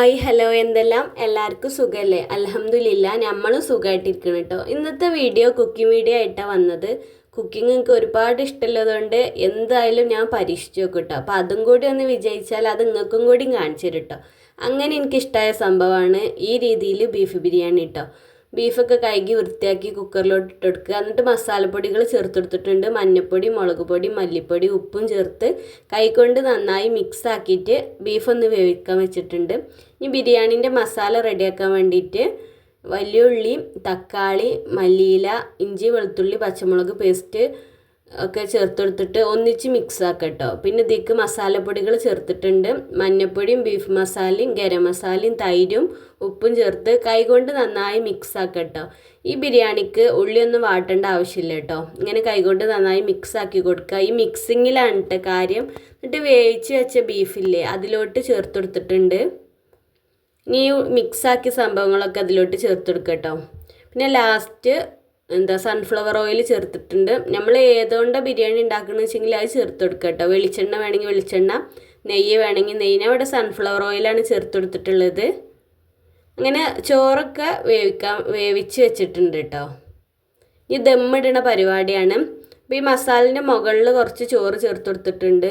Hi hello എന്തെല്ലാം? എല്ലാവർക്കും സുഖമല്ലേ അലഹമില്ല നമ്മളും സുഖമായിട്ടിരിക്കണം കേട്ടോ ഇന്നത്തെ വീഡിയോ കുക്കിംഗ് വീഡിയോ ആയിട്ടാണ് വന്നത്. കുക്കിംഗ് എനിക്ക് ഒരുപാട് ഇഷ്ടമുള്ളതുകൊണ്ട് എന്തായാലും ഞാൻ പരീക്ഷിച്ചു നോക്കും കേട്ടോ അപ്പോൾ അതും കൂടി ഒന്ന് വിജയിച്ചാൽ അത് നിങ്ങൾക്കും കൂടി കാണിച്ചു തരും കേട്ടോ അങ്ങനെ എനിക്കിഷ്ടമായ സംഭവമാണ് ഈ രീതിയിൽ ബീഫ് ബിരിയാണി കേട്ടോ ബീഫൊക്കെ കഴുകി വൃത്തിയാക്കി കുക്കറിലോട്ട് ഇട്ടെടുക്കുക എന്നിട്ട് മസാലപ്പൊടികൾ ചേർത്തെടുത്തിട്ടുണ്ട്. മഞ്ഞൾപ്പൊടി മുളക് പൊടി മല്ലിപ്പൊടി ഉപ്പും ചേർത്ത് കൈകൊണ്ട് നന്നായി മിക്സ് ആക്കിയിട്ട് ബീഫ് ഒന്ന് വേവിക്കാൻ വെച്ചിട്ടുണ്ട്. ഇനി ബിരിയാണീന്റെ മസാല റെഡിയാക്കാൻ വേണ്ടിയിട്ട് വലിയ ഉള്ളി തക്കാളി മല്ലിയില ഇഞ്ചി വെളുത്തുള്ളി പച്ചമുളക് പേസ്റ്റ് ഒക്കെ ചേർത്തെടുത്തിട്ട് ഒന്നിച്ച് മിക്സ് ആക്കുക കേട്ടോ പിന്നെ ഇതിക്ക് മസാലപ്പൊടികൾ ചേർത്തിട്ടുണ്ട്. മഞ്ഞൾപ്പൊടിയും ബീഫ് മസാലയും ഗരം മസാലയും തൈരും ഉപ്പും ചേർത്ത് കൈകൊണ്ട് നന്നായി മിക്സ് ആക്കുക കേട്ടോ ഈ ബിരിയാണിക്ക് ഉള്ളിയൊന്നും വാട്ടേണ്ട ആവശ്യമില്ല കേട്ടോ ഇങ്ങനെ കൈകൊണ്ട് നന്നായി മിക്സ് ആക്കി കൊടുക്കുക. ഈ മിക്സിങ്ങിലാണ് കേട്ടോ കാര്യം. എന്നിട്ട് വേവിച്ച് വെച്ച ബീഫില്ലേ അതിലോട്ട് ചേർത്തെടുത്തിട്ടുണ്ട്. ഇനി മിക്സാക്കിയ സംഭവങ്ങളൊക്കെ അതിലോട്ട് ചേർത്തെടുക്കുക കേട്ടോ പിന്നെ ലാസ്റ്റ് എന്താ സൺഫ്ലവർ ഓയിൽ ചേർത്തിട്ടുണ്ട്. നമ്മൾ ഏതുകൊണ്ടാണ് ബിരിയാണി ഉണ്ടാക്കണമെന്ന് വെച്ചെങ്കിൽ അത് ചേർത്ത് കൊടുക്കുക കേട്ടോ വെളിച്ചെണ്ണ വേണമെങ്കിൽ വെളിച്ചെണ്ണ നെയ്യ് വേണമെങ്കിൽ നെയ്യിനെ അവിടെ സൺഫ്ലവർ ഓയിലാണ് ചേർത്ത് കൊടുത്തിട്ടുള്ളത് അങ്ങനെ ചോറൊക്കെ വേവിക്കാൻ വേവിച്ച് വെച്ചിട്ടുണ്ട് കേട്ടോ ഈ ദമ്മിടണ പരിപാടിയാണ്. അപ്പോൾ ഈ മസാലിന്റെ മുകളിൽ കുറച്ച് ചോറ് ചേർത്ത് കൊടുത്തിട്ടുണ്ട്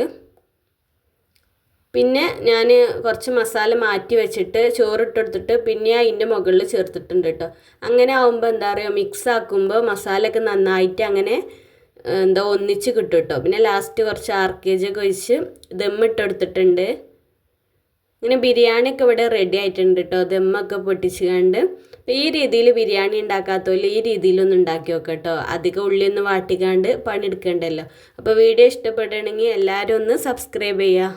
പിന്നെ ഞാൻ കുറച്ച് മസാല മാറ്റി വെച്ചിട്ട് ചോറിട്ടെടുത്തിട്ട് പിന്നെ അതിന്റെ മുകളിൽ ചേർത്തിട്ടുണ്ട് കേട്ടോ. അങ്ങനെ ആകുമ്പോൾ എന്താ പറയുക മിക്സ് ആക്കുമ്പോൾ മസാലയൊക്കെ നന്നായിട്ട് അങ്ങനെ എന്താ ഒന്നിച്ച് കിട്ടും കേട്ടോ. പിന്നെ ലാസ്റ്റ് കുറച്ച് ആർക്കേജൊക്കെ ഒഴിച്ച് ദമ്മിട്ടെടുത്തിട്ടുണ്ട് ഇങ്ങനെ ബിരിയാണിയൊക്കെ ഇവിടെ റെഡി ആയിട്ടുണ്ട് കേട്ടോ. ദമ്മൊക്കെ പൊട്ടിച്ച് കണ്ട് ഈ രീതിയിൽ ബിരിയാണി ഉണ്ടാക്കാത്തവരിൽ ഈ രീതിയിലൊന്നും ഉണ്ടാക്കി നോക്കാം കേട്ടോ. അധികം ഉള്ളിയൊന്നും വാട്ടിക്കാണ്ട് പണിയെടുക്കണ്ടല്ലോ. അപ്പോൾ വീഡിയോ ഇഷ്ടപ്പെടുകയാണെങ്കിൽ എല്ലാവരും ഒന്ന് സബ്സ്ക്രൈബ് ചെയ്യുക.